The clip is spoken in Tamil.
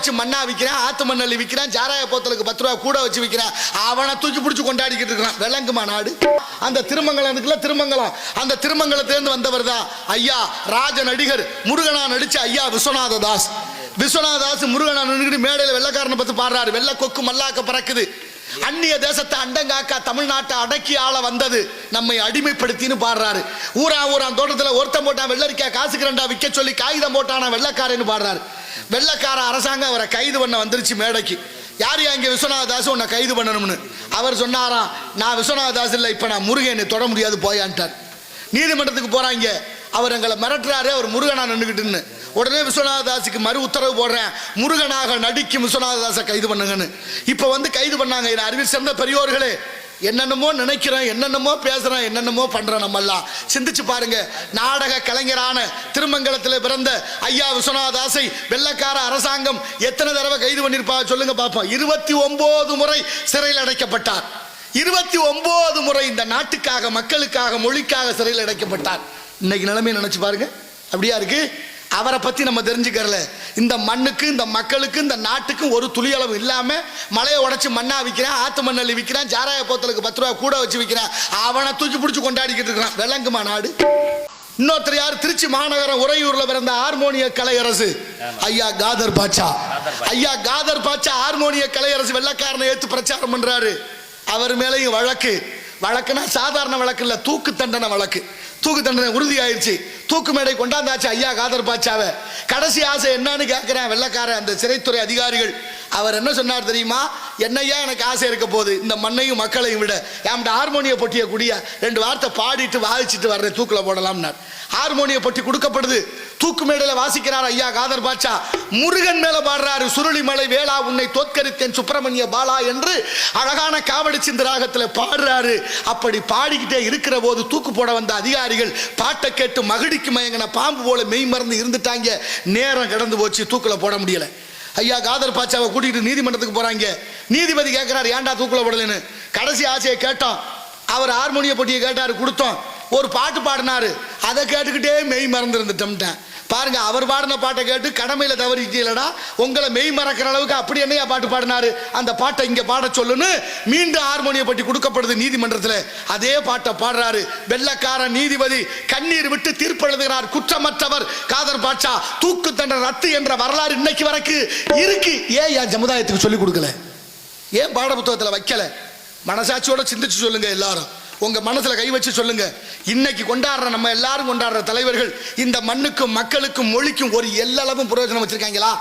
உடைச்சு மண்ணா விற்கிறான் ஆத்து மண்ணல்லி விற்கிறான் ஜாராய போத்தலுக்கு பத்து ரூபா கூட வச்சு விற்கிறான் அவனை தூக்கி பிடிச்சி கொண்டாடிக்கிட்டு இருக்கிறான். விளங்குமா நாடு? அந்த திருமங்கலம் இருக்குல்ல திருமங்கலம். அந்த திருமங்கலத்திலேருந்து வந்தவர் தான் ஐயா ராஜ நடிகர் முருகனா நடிச்ச ஐயா விஸ்வநாத தாஸ் விஸ்வநாதாஸ் முருகனா நின்றுட்டு மேடையில் வெள்ளக்காரனை பத்தி பாடுறாரு. வெள்ள கொக்கு மல்லாக்க பறக்குது. அந்நிய தேசத்தை அண்டங்காக்கா தமிழ்நாட்டை அடக்கி ஆள வந்தது. நம்மை அடிமைப்படுத்தின்னு பாடுறாரு. ஊரா ஊரா தோட்டத்தில் ஒருத்தன் போட்டான் வெள்ளரிக்காய் காசுக்கு ரெண்டா விற்க சொல்லி காகிதம் போட்டானா வெள்ளக்காரன்னு பாடுறாரு. வெள்ளக்கார அரசாங்கம் அவரை கைது பண்ண வந்துருச்சு மேடைக்கு. யார் இங்கே இங்க விஸ்வநாத தாஸ் உன்னை கைது பண்ணணும்னு? அவர் சொன்னாராம் நான் விஸ்வநாத தாஸ் இல்லை இப்போ நான் முருகனை தொட முடியாது போயான்ட்டார். நீதிமன்றத்துக்கு போகிறாங்க அவர் எங்களை மிரட்டுறாரு அவர் முருகனா நின்றுக்கிட்டுன்னு உடனே விஸ்வநாததாஸுக்கு மறு உத்தரவு போடுறேன். முருகனாக நடிக்கும் விஸ்வநாததாசை கைது பண்ணுங்கன்னு. இப்போ வந்து கைது பண்ணாங்க. என் அறிவில் சிறந்த பெரியோர்களே என்னென்னமோ நினைக்கிறேன் என்னென்னமோ பேசுகிறேன் என்னென்னமோ பண்ணுறேன் நம்ம எல்லாம் சிந்திச்சு பாருங்க. நாடக கலைஞரான திருமங்கலத்தில் பிறந்த ஐயா விஸ்வநாதாசை வெள்ளக்கார அரசாங்கம் எத்தனை தடவை கைது பண்ணிருப்பா சொல்லுங்க பார்ப்போம் இருபத்தி ஒன்பது முறை சிறையில் அடைக்கப்பட்டார். இருபத்தி ஒன்பது முறை இந்த நாட்டுக்காக மக்களுக்காக மொழிக்காக சிறையில் அடைக்கப்பட்டார். இன்னைக்கு நிலைமையை நினைச்சு பாருங்க. அப்படியா இருக்கு? அவரை பற்றி நம்ம தெரிஞ்சுக்கிறல. இந்த மண்ணுக்கு இந்த மக்களுக்கு இந்த நாட்டுக்கும் ஒரு துளியளவு இல்லாமல் மலையை உடச்சி மண்ணாக விற்கிறான் ஆத்து மண்ணல் விற்கிறான் ஜாராய போத்தலுக்கு பத்து ரூபா கூட வச்சு விற்கிறான் அவனை தூக்கி பிடிச்சி கொண்டாடிக்கிட்டு இருக்கிறான். விளங்குமா நாடு? இன்னொருத்தர் யார்? திருச்சி மாநகரம் உறையூர்ல பிறந்த ஹார்மோனிய கலையரசு. ஐயா காதர் பாட்சா ஐயா காதர் பாட்சா ஹார்மோனிய கலையரசு வெள்ளக்காரனை ஏத்து பிரச்சாரம் பண்றாரு. அவர் மேலேயும் வழக்கு. வழக்குனா சாதாரண வழக்கு இல்ல தூக்கு தண்டனை வழக்கு. தூக்கு தண்டனை உறுதி ஆயிடுச்சு தூக்கு மேடை கொண்டாந்தாச்சு ஐயா காதர் பாச்சாவை கடைசி ஆசை என்னன்னு கேட்கிறேன் வெள்ளக்காரன் அந்த சிறைத்துறை அதிகாரிகள். அவர் என்ன சொன்னார் தெரியுமா? என்னையா எனக்கு ஆசை இருக்க போகுது. இந்த மண்ணையும் மக்களையும் விட. என்கிட்ட ஹார்மோனிய பொட்டியை குடிய. ரெண்டு வார்த்தை பாடிட்டு வாசிச்சுட்டு வர்றேன். தூக்கில் போடலாம்னார். ஹார்மோனிய பொட்டி கொடுக்கப்படுது. தூக்கு மேடையில் வாசிக்கிறார் ஐயா காதர் பாட்சா முருகன் மேல பாடுறாரு. சுருளி மலை வேளா உன்னை தோற்கரித்தேன். சுப்பிரமணிய பாலா என்று அழகான காவடி சிந்த ராகத்தில் பாடுறாரு. அப்படி பாடிக்கிட்டே இருக்கிற போது தூக்கு போட வந்த அதிகாரிகள் பாட்டை கேட்டு மகிடிக்கு மயங்கின பாம்பு போல மெய் மறந்து இருந்துட்டாங்க. நேரம் கடந்து போச்சு. தூக்கில் போட முடியலை. ஐயா காதர் பாட்சாவை கூட்டிகிட்டு நீதிமன்றத்துக்கு போகிறாங்க நீதிபதி கேட்குறாரு ஏன்டா தூக்குல போடலன்னு? கடைசி ஆசையை கேட்டோம். அவர் ஹார்மோனிய போட்டியை கேட்டார் கொடுத்தோம். ஒரு பாட்டு பாடினாரு. அதை கேட்டுக்கிட்டே மெய் மறந்துருந்துட்டோம்ட்டேன். பாருங்க அவர் பாடின பாட்டை கேட்டு கடமையில தவறிட்டீங்களடா. உங்களை மெய் மறக்கிற அளவுக்கு அப்படி என்னையா பாட்டு பாடினாரு? அந்த பாட்டை இங்க பாட சொல்லுன்னு மீண்டும் ஹார்மோனிய பட்டி கொடுக்கப்படுது நீதிமன்றத்தில். அதே பாட்டை பாடுறாரு. வெள்ளக்கார நீதிபதி கண்ணீர் விட்டு தீர்ப்பு எழுதுகிறார் குற்றமற்றவர் காதர் பாட்சா தூக்கு தண்டர் ரத்து என்ற வரலாறு இன்னைக்கு வரைக்கும் இருக்கு. ஏன் என் சமுதாயத்துக்கு சொல்லிக் கொடுக்கல? ஏன் பாட புத்தகத்தில் வைக்கல? மனசாட்சியோட சிந்திச்சு சொல்லுங்க எல்லாரும். உங்க மனசுல கை வச்சு சொல்லுங்க. இன்னைக்கு கொண்டாடுற நம்ம எல்லாரும் கொண்டாடுற தலைவர்கள் இந்த மண்ணுக்கும் மக்களுக்கும் மொழிக்கும் ஒரு எல்லளவும் பிரயோஜனம் வச்சிருக்காங்களா?